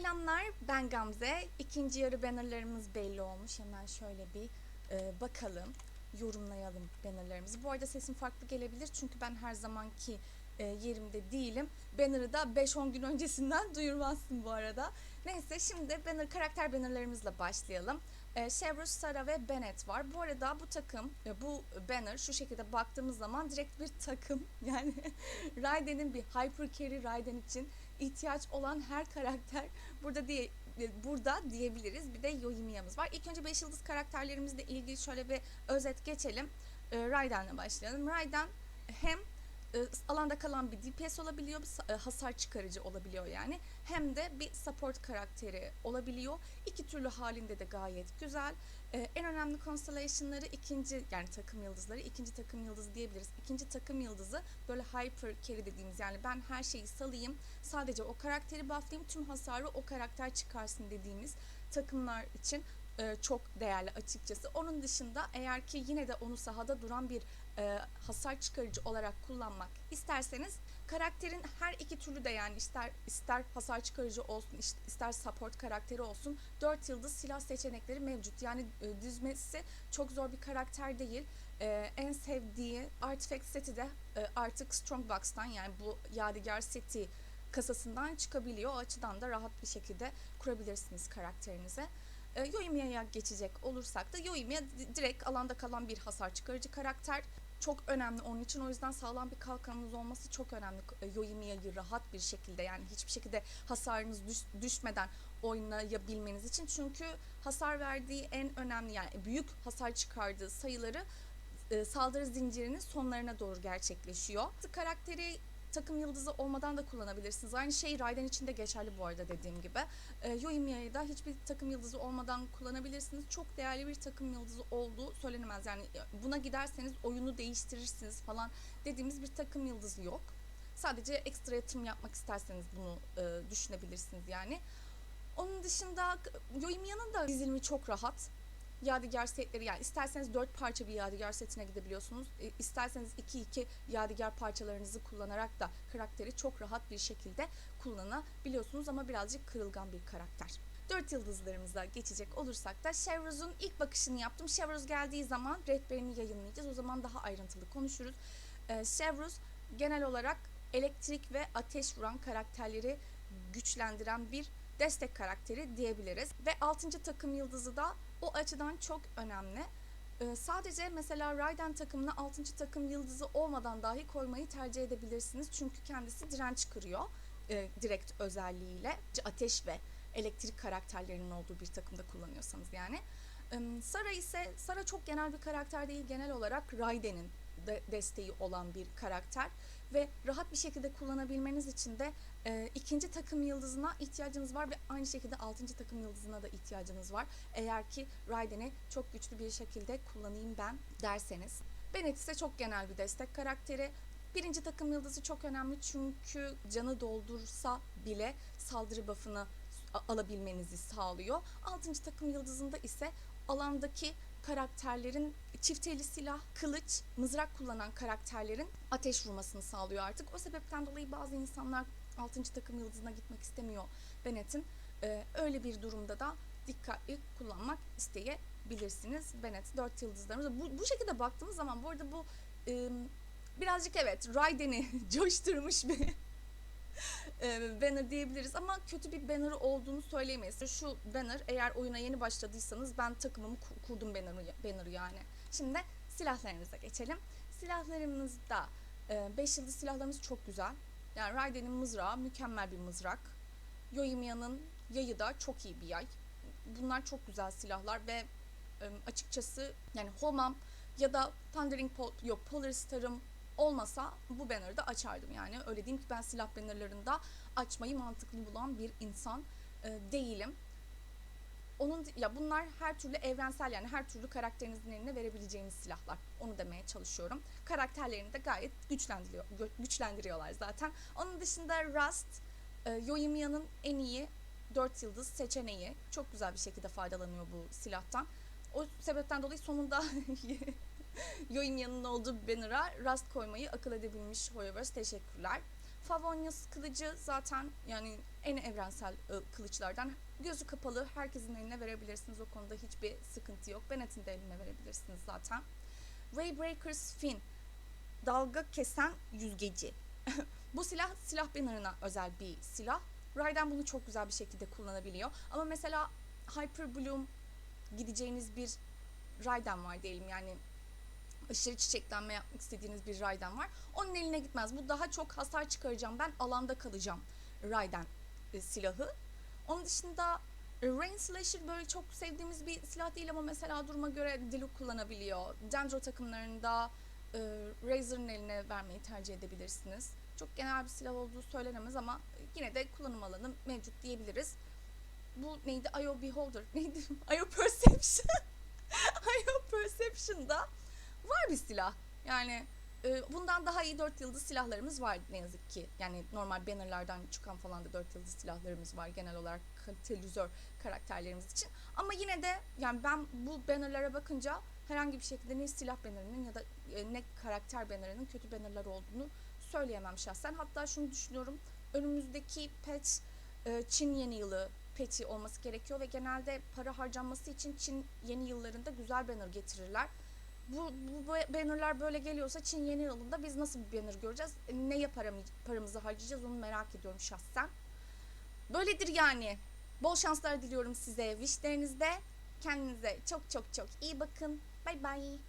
Selamlar, ben Gamze. İkinci yarı bannerlarımız belli olmuş. Hemen şöyle bir e, bakalım, yorumlayalım bannerlarımızı. Bu arada sesim farklı gelebilir çünkü ben her zamanki e, yerimde değilim. Banner'ı da 5-10 gün öncesinden duyurmazsın bu arada. Neyse şimdi banner karakter bannerlarımızla başlayalım. E, Chevrolet, Sara ve Bennett var. Bu arada bu takım, e, bu banner şu şekilde baktığımız zaman direkt bir takım. Yani Raiden'in bir Hyper Carry Raiden için ihtiyaç olan her karakter burada diye e, burada diyebiliriz. Bir de Yoimiya'mız var. İlk önce 5 yıldız karakterlerimizle ilgili şöyle bir özet geçelim. E, Raiden'le başlayalım. Raiden hem e, alanda kalan bir DPS olabiliyor, bir e, hasar çıkarıcı olabiliyor yani. Hem de bir support karakteri olabiliyor. İki türlü halinde de gayet güzel. E, en önemli constellation'ları ikinci yani takım yıldızları ikinci takım yıldızı diyebiliriz. İkinci takım yıldızı böyle hyper carry dediğimiz yani ben her şeyi salayım sadece o karakteri bufflayayım tüm hasarı o karakter çıkarsın dediğimiz takımlar için e, çok değerli açıkçası. Onun dışında eğer ki yine de onu sahada duran bir e, hasar çıkarıcı olarak kullanmak isterseniz karakterin her iki türlü de yani ister ister hasar çıkarıcı olsun ist- ister support karakteri olsun 4 yıldız silah seçenekleri mevcut. Yani e, düzmesi çok zor bir karakter değil. E, en sevdiği artifact seti de e, artık Strongbox'tan yani bu yadigar seti kasasından çıkabiliyor. O açıdan da rahat bir şekilde kurabilirsiniz karakterinize. E, Yoimiya geçecek olursak da Yoimiya di- direkt alanda kalan bir hasar çıkarıcı karakter. Çok önemli onun için o yüzden sağlam bir kalkanınız olması çok önemli. E, Yoimiya'yı rahat bir şekilde yani hiçbir şekilde hasarınız düş- düşmeden oynayabilmeniz için. Çünkü hasar verdiği en önemli yani büyük hasar çıkardığı sayıları e, saldırı zincirinin sonlarına doğru gerçekleşiyor. Karakteri takım yıldızı olmadan da kullanabilirsiniz. Aynı şey Raiden için de geçerli bu arada dediğim gibi. E, Yoimiya'yı da hiçbir takım yıldızı olmadan kullanabilirsiniz. Çok değerli bir takım yıldızı olduğu söylenemez. Yani e, buna giderseniz oyunu değiştirirsiniz falan dediğimiz bir takım yıldızı yok. Sadece ekstra yatırım yapmak isterseniz bunu e, düşünebilirsiniz yani. Onun dışında Yoimiya'nın da dizilimi çok rahat. Yadigar setleri yani isterseniz 4 parça bir yadigar setine gidebiliyorsunuz. E, isterseniz 2-2 yadigar parçalarınızı kullanarak da karakteri çok rahat bir şekilde kullanabiliyorsunuz ama birazcık kırılgan bir karakter. 4 yıldızlarımıza geçecek olursak da Chevrouz'un ilk bakışını yaptım. Chevrouz geldiği zaman rehberini yayınlayacağız. O zaman daha ayrıntılı konuşuruz. Ee, genel olarak elektrik ve ateş vuran karakterleri güçlendiren bir destek karakteri diyebiliriz. Ve 6. takım yıldızı da o açıdan çok önemli. Ee, sadece mesela Raiden takımına 6. takım yıldızı olmadan dahi koymayı tercih edebilirsiniz. Çünkü kendisi direnç kırıyor e, direkt özelliğiyle. Ateş ve elektrik karakterlerinin olduğu bir takımda kullanıyorsanız yani. Sara ise Sara çok genel bir karakter değil. Genel olarak Raiden'in de desteği olan bir karakter ve rahat bir şekilde kullanabilmeniz için de e, ikinci takım yıldızına ihtiyacınız var ve aynı şekilde altıncı takım yıldızına da ihtiyacınız var. Eğer ki Raiden'i çok güçlü bir şekilde kullanayım ben derseniz. Bennett ise çok genel bir destek karakteri. Birinci takım yıldızı çok önemli çünkü canı doldursa bile saldırı buff'ını alabilmenizi sağlıyor. Altıncı takım yıldızında ise alandaki karakterlerin çift eli silah, kılıç, mızrak kullanan karakterlerin ateş vurmasını sağlıyor artık. O sebepten dolayı bazı insanlar 6. takım yıldızına gitmek istemiyor Bennett'in. Ee, öyle bir durumda da dikkatli kullanmak isteyebilirsiniz. Bennett 4 yıldızlarımız. Bu, bu şekilde baktığımız zaman bu arada bu e, birazcık evet Raiden'i coşturmuş bir e, banner diyebiliriz ama kötü bir banner olduğunu söyleyemeyiz. Şu banner eğer oyuna yeni başladıysanız ben takımımı ku- kurdum banner'ı, banner'ı yani. Şimdi silahlarımıza geçelim. Silahlarımızda 5 yıldız silahlarımız çok güzel. Yani Raiden'in mızrağı mükemmel bir mızrak. Yoimiya'nın yayı da çok iyi bir yay. Bunlar çok güzel silahlar ve e, açıkçası yani Homam ya da Thundering Pol yok Polaristar'ım olmasa bu banner'ı da açardım yani. Öyle diyeyim ki ben silah bannerlarında açmayı mantıklı bulan bir insan e, değilim. Onun ya bunlar her türlü evrensel yani her türlü karakterinizin eline verebileceğiniz silahlar. Onu demeye çalışıyorum. Karakterlerini de gayet güçlendiriyor, güçlendiriyorlar zaten. Onun dışında Rust, e, Yoimiya'nın en iyi 4 yıldız seçeneği. Çok güzel bir şekilde faydalanıyor bu silahtan. O sebepten dolayı sonunda Yoimiya'nın olduğu banner'a Rust koymayı akıl edebilmiş Hoyoverse. Teşekkürler. Favonius kılıcı zaten yani en evrensel e, kılıçlardan. Gözü kapalı herkesin eline verebilirsiniz. O konuda hiçbir sıkıntı yok. Bennett'in de eline verebilirsiniz zaten. Waybreakers Fin. Dalga kesen yüzgeci. Bu silah silah banner'ına özel bir silah. Raiden bunu çok güzel bir şekilde kullanabiliyor. Ama mesela Hyper Bloom gideceğiniz bir Raiden var diyelim yani aşırı çiçeklenme yapmak istediğiniz bir Raiden var. Onun eline gitmez. Bu daha çok hasar çıkaracağım ben alanda kalacağım Raiden e, silahı. Onun dışında Rain Slasher böyle çok sevdiğimiz bir silah değil ama mesela duruma göre Diluc kullanabiliyor. Dendro takımlarında e, Razor'ın eline vermeyi tercih edebilirsiniz. Çok genel bir silah olduğu söylenemez ama yine de kullanım alanı mevcut diyebiliriz. Bu neydi? IO Beholder. Neydi? IO Perception. IO Perception'da var bir silah. Yani e, bundan daha iyi 4 yıldız silahlarımız var ne yazık ki. Yani normal bannerlardan çıkan falan da 4 yıldız silahlarımız var genel olarak katalizör karakterlerimiz için. Ama yine de yani ben bu bannerlara bakınca herhangi bir şekilde ne silah bannerının ya da e, ne karakter bannerının kötü bannerlar olduğunu söyleyemem şahsen. Hatta şunu düşünüyorum. Önümüzdeki patch e, Çin yeni yılı patch'i olması gerekiyor ve genelde para harcanması için Çin yeni yıllarında güzel banner getirirler. Bu, bu bannerlar böyle geliyorsa Çin yeni yılında biz nasıl bir banner göreceğiz? E, Neye paramı, paramızı harcayacağız onu merak ediyorum şahsen. Böyledir yani. Bol şanslar diliyorum size. Wishlerinizde kendinize çok çok çok iyi bakın. Bay bay.